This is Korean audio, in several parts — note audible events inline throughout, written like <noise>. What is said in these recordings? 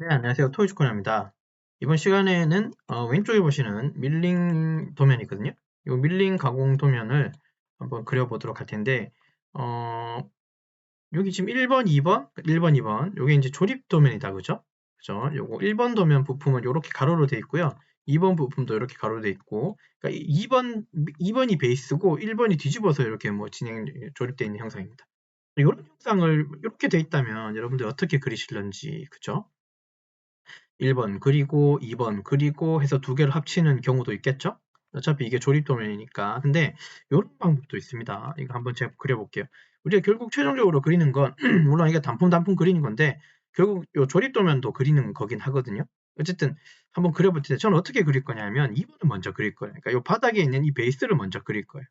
네, 안녕하세요. 토이즈코너입니다. 이번 시간에는 어, 왼쪽에 보시는 밀링 도면이 있거든요. 이 밀링 가공 도면을 한번 그려보도록 할 텐데 어, 여기 지금 1번, 2번, 1번, 2번 요게 이제 조립 도면이다. 그죠? 그죠? 요거 1번 도면 부품은 이렇게 가로로 되어 있고요. 2번 부품도 이렇게 가로로 되어 있고 그러니까 2번, 2번이 베이스고 1번이 뒤집어서 이렇게 뭐 진행 조립되어 있는 형상입니다. 이런 형상을 이렇게 되어 있다면 여러분들 어떻게 그리실런지 그죠? 1번 그리고 2번 그리고 해서 두 개를 합치는 경우도 있겠죠? 어차피 이게 조립 도면이니까. 근데 이런 방법도 있습니다. 이거 한번 제가 그려볼게요. 우리가 결국 최종적으로 그리는 건 <clears throat> 물론 이게 단품 단품 그리는 건데 결국 이 조립 도면도 그리는 거긴 하거든요. 어쨌든 한번 그려볼 텐데 저는 어떻게 그릴 거냐면 2번을 먼저 그릴 거예요. 그러니까 이 바닥에 있는 이 베이스를 먼저 그릴 거예요.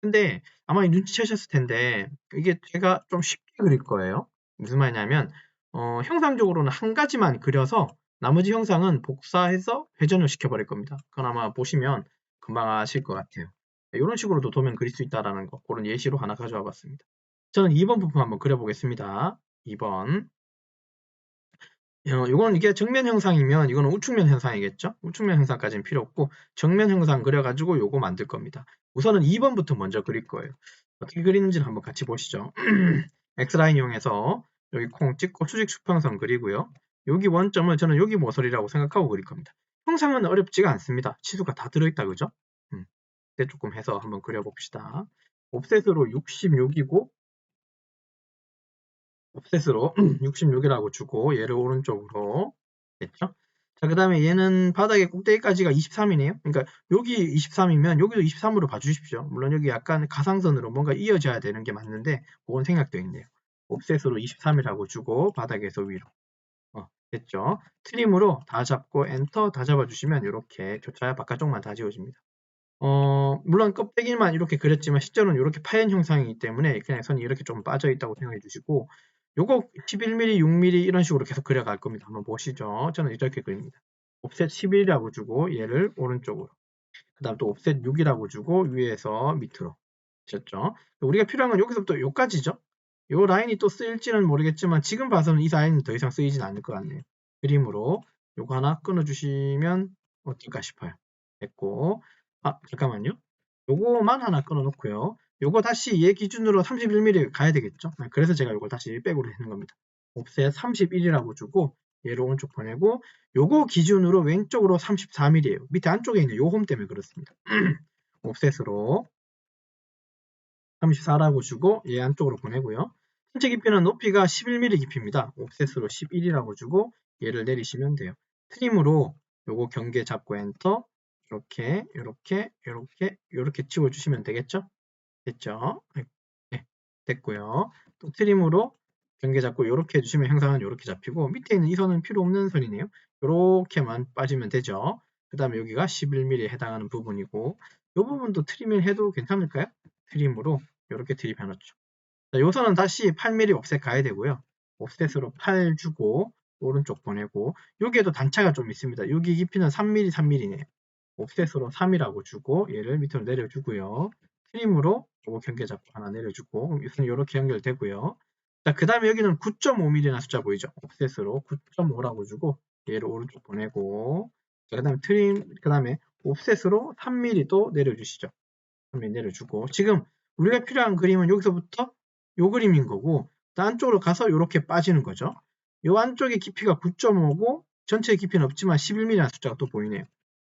근데 아마 눈치채셨을 텐데 이게 제가 좀 쉽게 그릴 거예요. 무슨 말이냐면 어, 형상적으로는 한 가지만 그려서 나머지 형상은 복사해서 회전을 시켜버릴 겁니다. 그건 아마 보시면 금방 아실 것 같아요. 이런 식으로도 도면 그릴 수 있다라는 거 그런 예시로 하나 가져와 봤습니다. 저는 2번 부품 한번 그려보겠습니다. 2번 어, 이건 이게 정면 형상이면 이거는 우측면 형상이겠죠? 우측면 형상까지는 필요 없고 정면 형상 그려가지고 요거 만들 겁니다. 우선은 2번부터 먼저 그릴 거예요. 어떻게 그리는지를 한번 같이 보시죠. <clears throat> X라인 이용해서 여기 콩 찍고 수직 수평선 그리고요. 여기 원점을 저는 여기 모서리라고 생각하고 그릴 겁니다. 형상은 어렵지가 않습니다. 치수가 다 들어있다 그죠? 음, 네, 조금 해서 한번 그려봅시다. 옵셋으로 66이고 옵셋으로 <clears throat> 66이라고 주고 얘를 오른쪽으로 됐죠? 자, 그 다음에 얘는 바닥의 꼭대기까지가 23이네요. 그러니까 여기 23이면 여기도 23으로 봐주십시오. 물론 여기 약간 가상선으로 뭔가 이어져야 되는 게 맞는데 그건 생략되어 있네요. 옵셋으로 23이라고 주고 바닥에서 위로 됐죠? 트림으로 다 잡고 엔터 다 잡아주시면 이렇게 교차 바깥쪽만 다 지워집니다. 어, 물론 껍데기만 이렇게 그렸지만 실제로는 이렇게 파연 형상이기 때문에 그냥 선이 이렇게 좀 빠져 있다고 생각해 주시고 요거 11mm, 6mm 이런 식으로 계속 그려갈 겁니다. 한번 보시죠. 저는 이렇게 그립니다. 옵셋 11이라고 주고 얘를 오른쪽으로 그 다음 또 옵셋 6이라고 주고 위에서 밑으로 되셨죠? 우리가 필요한 건 여기서부터 여기까지죠. 요 라인이 또 쓰일지는 모르겠지만 지금 봐서는 이 라인은 더 이상 쓰이진 않을 것 같네요. 그림으로 요거 하나 끊어주시면 어떨까 싶어요. 됐고 아 잠깐만요. 요거만 하나 끊어놓고요. 요거 다시 얘 기준으로 31mm 가야 되겠죠. 아, 그래서 제가 요걸 다시 백으로 했는 겁니다. 옵셋 31이라고 주고 얘를 오른쪽 보내고 요거 기준으로 왼쪽으로 34mm예요. 밑에 안쪽에 있는 요 홈 때문에 그렇습니다. <clears throat> 옵셋으로 34라고 주고 얘 안쪽으로 보내고요. 전체 깊이는 높이가 11mm 깊이입니다. 옵셋으로 11이라고 주고 얘를 내리시면 돼요. 트림으로 요거 경계 잡고 엔터 이렇게 이렇게 이렇게 이렇게 치워 주시면 되겠죠? 됐죠? 네, 됐고요. 또 트림으로 경계 잡고 이렇게 해주시면 형상은 이렇게 잡히고 밑에 있는 이 선은 필요 없는 선이네요. 이렇게만 빠지면 되죠. 그 다음에 여기가 11mm에 해당하는 부분이고 이 부분도 트림을 해도 괜찮을까요? 트림으로 이렇게 트립해 놓죠. 자, 요선은 다시 8mm 옵셋 가야 되고요. 옵셋으로 8 주고 오른쪽 보내고 여기에도 단차가 좀 있습니다. 여기 깊이는 3mm, 3mm네요. 옵셋으로 3이라고 주고 얘를 밑으로 내려주고요. 트림으로 요거 경계 잡고 하나 내려주고 우선 이렇게 연결되고요. 자, 그 다음에 여기는 9.5mm나 숫자 보이죠? 옵셋으로 9.5라고 주고 얘를 오른쪽 보내고 자, 그 다음에 트림, 그 다음에 옵셋으로 3mm 또 내려주시죠. 3mm 내려주고 지금 우리가 필요한 그림은 여기서부터 요 그림인 거고 안쪽으로 가서 이렇게 빠지는 거죠. 요 안쪽의 깊이가 9.5고 전체 깊이는 없지만 11mm라는 숫자가 또 보이네요.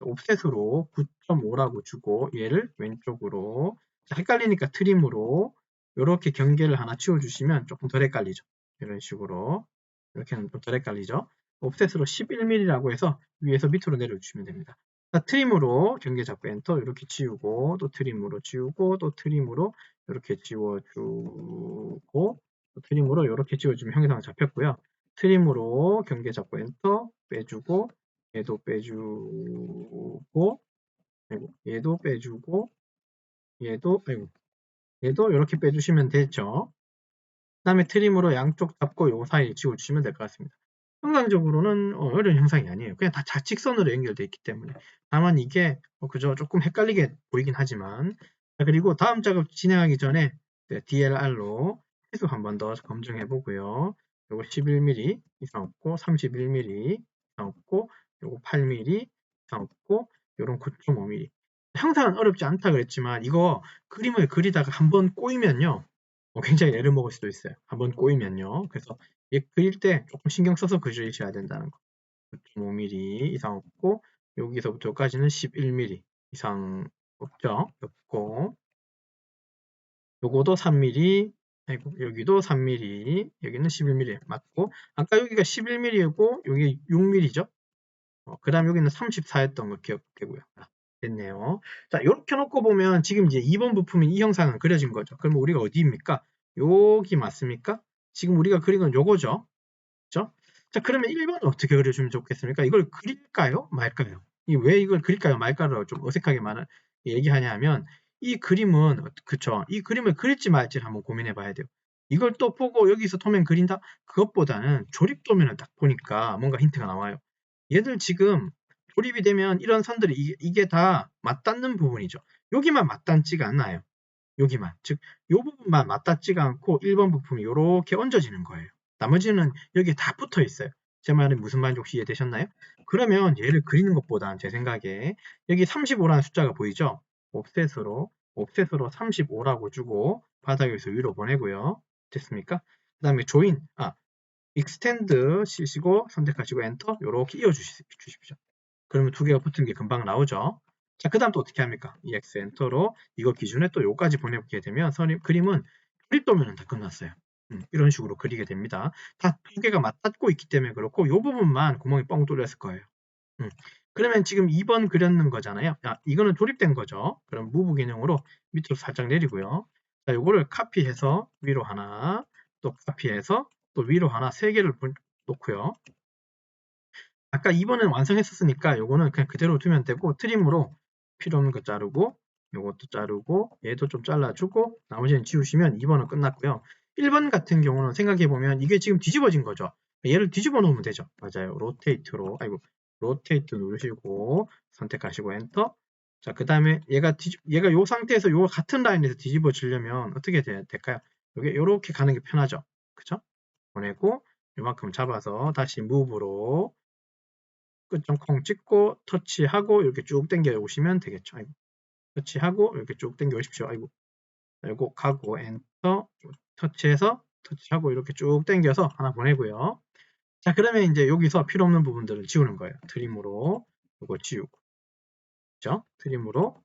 옵셋으로 9.5라고 주고 얘를 왼쪽으로 헷갈리니까 트림으로 이렇게 경계를 하나 치워주시면 조금 덜 헷갈리죠. 이런 식으로 이렇게는 덜 헷갈리죠. 옵셋으로 11mm라고 해서 위에서 밑으로 내려주시면 됩니다. 트림으로 경계 잡고 엔터 이렇게 지우고 또 트림으로 지우고 또 트림으로 이렇게 지워주고 또 트림으로 이렇게 지워주면 형상 잡혔고요. 트림으로 경계 잡고 엔터 빼주고 얘도 빼주고 아이고, 얘도 빼주고 얘도 아이고 얘도 이렇게 빼주시면 되죠. 그 다음에 트림으로 양쪽 잡고 요 사이 지워주시면 될 것 같습니다. 형상적으로는 어, 려운 형상이 아니에요. 그냥 다 자칙선으로 연결되어 있기 때문에 다만 이게 어, 그저 조금 헷갈리게 보이긴 하지만 자, 그리고 다음 작업 진행하기 전에 네, DLR로 해수 한 번 더 검증해 보고요. 요거 11mm 이상 없고 31mm 이상 없고 요거 8mm 이상 없고 요런 9.5mm 형상은 어렵지 않다 그랬지만 이거 그림을 그리다가 한번 꼬이면요 어, 굉장히 애를 먹을 수도 있어요 한번 꼬이면요 그래서 얘 그릴 때 조금 신경 써서 그리셔야 된다는 거 9.5mm 이상 없고 여기서부터 여기까지는 11mm 이상 없죠 없고 요거도 3mm 아이고, 여기도 3mm, 여기는 11mm 맞고, 아까 여기가 11mm이고, 여기 6mm죠? 어, 그 다음 여기는 34였던 거 기억되고요. 아, 됐네요. 자, 이렇게 놓고 보면 지금 이제 2번 부품인 이 형상은 그려진 거죠. 그러면 우리가 어디입니까? 여기 맞습니까? 지금 우리가 그린 건 요거죠. 그죠? 자, 그러면 1번은 어떻게 그려주면 좋겠습니까? 이걸 그릴까요? 말까요? 왜 이걸 그릴까요? 말까를 좀 어색하게 말을 얘기하냐 하면, 이 그림은 그쵸 이 그림을 그릴지 말지를 한번 고민해 봐야 돼요 이걸 또 보고 여기서 도면 그린다 그것보다는 조립 도면을 딱 보니까 뭔가 힌트가 나와요 얘들 지금 조립이 되면 이런 선들이 이게, 이게 다 맞닿는 부분이죠 여기만 맞닿지가 않아요 여기만 즉이 부분만 맞닿지가 않고 1번 부품이 이렇게 얹어지는 거예요 나머지는 여기에 다 붙어 있어요 제 말은 무슨 말인지 혹시 이해되셨나요? 그러면 얘를 그리는 것보다 제 생각에 여기 35라는 숫자가 보이죠? 옵셋으로 옵셋으로 35라고 주고 바닥에서 위로 보내고요. 됐습니까? 그 다음에 조인, 아, 익스텐드 치시고 선택하시고 엔터 이렇게 이어 주십시오. 그러면 두 개가 붙은 게 금방 나오죠. 자, 그 다음 또 어떻게 합니까? EX 엔터로 이거 기준에 또 요까지 보내게 되면 선임, 그림은 그립 도면은 다 끝났어요. 음, 이런 식으로 그리게 됩니다. 다 두 개가 맞닿고 있기 때문에 그렇고 이 부분만 구멍이 뻥 뚫렸을 거예요. 음, 그러면 지금 2번 그렸는 거잖아요. 아, 이거는 조립된 거죠. 그럼 무브 개념으로 밑으로 살짝 내리고요. 자, 요거를 카피해서 위로 하나, 또 카피해서 또 위로 하나 세 개를 놓고요. 아까 2번은 완성했었으니까 요거는 그냥 그대로 두면 되고 트림으로 필요 없는 거 자르고 요것도 자르고 얘도 좀 잘라주고 나머지는 지우시면 2번은 끝났고요. 1번 같은 경우는 생각해보면 이게 지금 뒤집어진 거죠. 얘를 뒤집어 놓으면 되죠. 맞아요. 로테이트로 아이고 로테이트 누르시고 선택하시고 엔터 자, 그 다음에 얘가 뒤집, 얘가 요 상태에서 요 같은 라인에서 뒤집어지려면 어떻게 돼, 될까요? 요게 요렇게 가는 게 편하죠. 그쵸? 보내고 요만큼 잡아서 다시 무브로 끝점 콩 찍고 터치하고 이렇게 쭉 당겨 오시면 되겠죠. 아이고. 터치하고 이렇게 쭉 당겨 오십시오. 아이고. 요거 가고 엔터 터치해서 터치하고 이렇게 쭉 당겨서 하나 보내고요. 자, 그러면 이제 여기서 필요 없는 부분들을 지우는 거예요. 트림으로 이거 지우고. 그죠? 트림으로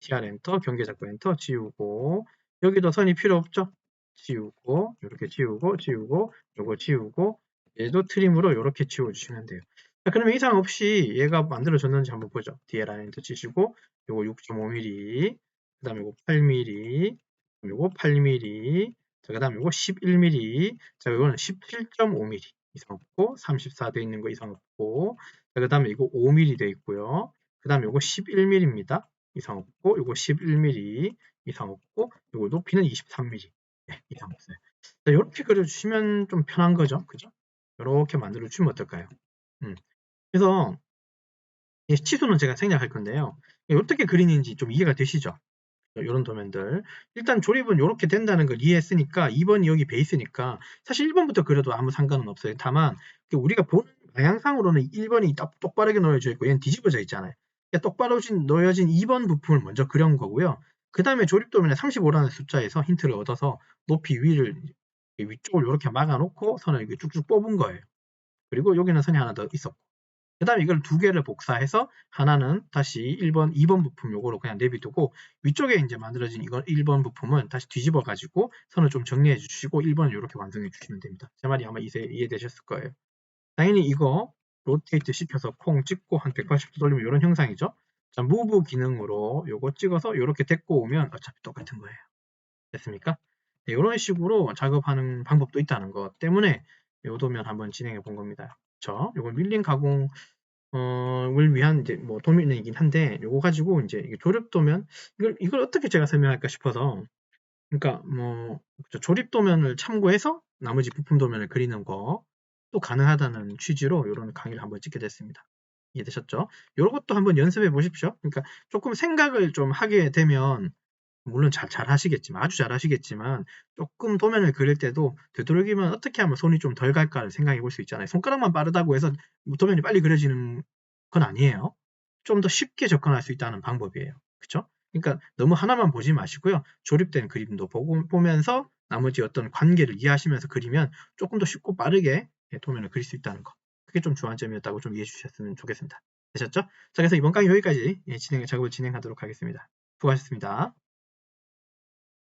tr 엔터, 경계 잡고 엔터 지우고 여기도 선이 필요 없죠? 지우고 이렇게 지우고 지우고 요거 지우고 얘도 트림으로 이렇게 지워주시면 돼요. 자, 그러면 이상 없이 얘가 만들어졌는지 한번 보죠. dl 엔터 치시고 요거 6.5mm 그 다음에 요거 8mm 요거 8mm 자, 그 다음에 요거 11mm 자, 이거는 17.5mm 이상 없고 34 돼 있는 거 이상 없고 그 다음에 이거 5mm 돼 있고요. 그 다음에 이거 11mm입니다. 이상 없고 이거 11mm 이상 없고 이거 높이는 23mm 네, 이상 없어요. 자, 이렇게 그려주시면 좀 편한 거죠. 그죠? 이렇게 만들어주시면 어떨까요? 음. 그래서 치수는 제가 생략할 건데요. 어떻게 그리는지 좀 이해가 되시죠? 이런 도면들. 일단 조립은 이렇게 된다는 걸 이해했으니까 2번이 여기 베이스니까 사실 1번부터 그려도 아무 상관은 없어요. 다만 우리가 본 방향상으로는 1번이 똑바르게 놓여져 있고 얘는 뒤집어져 있잖아요. 그러니까 똑바로 놓여진 2번 부품을 먼저 그려온 거고요. 그 다음에 조립 도면에 35라는 숫자에서 힌트를 얻어서 높이 위를 위쪽을 이렇게 막아놓고 선을 이렇게 쭉쭉 뽑은 거예요. 그리고 여기는 선이 하나 더 있었고 그 다음에 이걸 두 개를 복사해서 하나는 다시 1번, 2번 부품 요거로 그냥 내비두고 위쪽에 이제 만들어진 이건 1번 부품은 다시 뒤집어 가지고 선을 좀 정리해 주시고 1번을 이렇게 완성해 주시면 됩니다. 제 말이 아마 이해, 이해되셨을 거예요. 당연히 이거 로테이트 시켜서 콩 찍고 한 180도 돌리면 이런 형상이죠. 자, 무브 기능으로 요거 찍어서 이렇게 데리고 오면 어차피 똑같은 거예요. 됐습니까? 네, 이런 식으로 작업하는 방법도 있다는 것 때문에 요 도면 한번 진행해 본 겁니다. 그쵸? 요걸 밀린 가공 을 위한 이제 뭐 도면이긴 한데 요거 가지고 이제 조립 도면 이걸 이걸 어떻게 제가 설명할까 싶어서 그러니까 뭐 조립 도면을 참고해서 나머지 부품 도면을 그리는 거 또 가능하다는 취지로 이런 강의를 한번 찍게 됐습니다. 이해되셨죠? 이런 것도 한번 연습해 보십시오. 그러니까 조금 생각을 좀 하게 되면 물론 잘, 잘 하시겠지만, 아주 잘 하시겠지만, 조금 도면을 그릴 때도 되도록이면 어떻게 하면 손이 좀 덜 갈까를 생각해 볼 수 있잖아요. 손가락만 빠르다고 해서 뭐 도면이 빨리 그려지는 건 아니에요. 좀 더 쉽게 접근할 수 있다는 방법이에요. 그쵸? 그러니까 너무 하나만 보지 마시고요. 조립된 그림도 보고, 보면서 나머지 어떤 관계를 이해하시면서 그리면 조금 더 쉽고 빠르게 예, 도면을 그릴 수 있다는 거. 그게 좀 주안점이었다고 좀 이해해 주셨으면 좋겠습니다. 되셨죠? 자, 그래서 이번 강의 여기까지 예, 진행, 작업을 진행하도록 하겠습니다. 수고하셨습니다.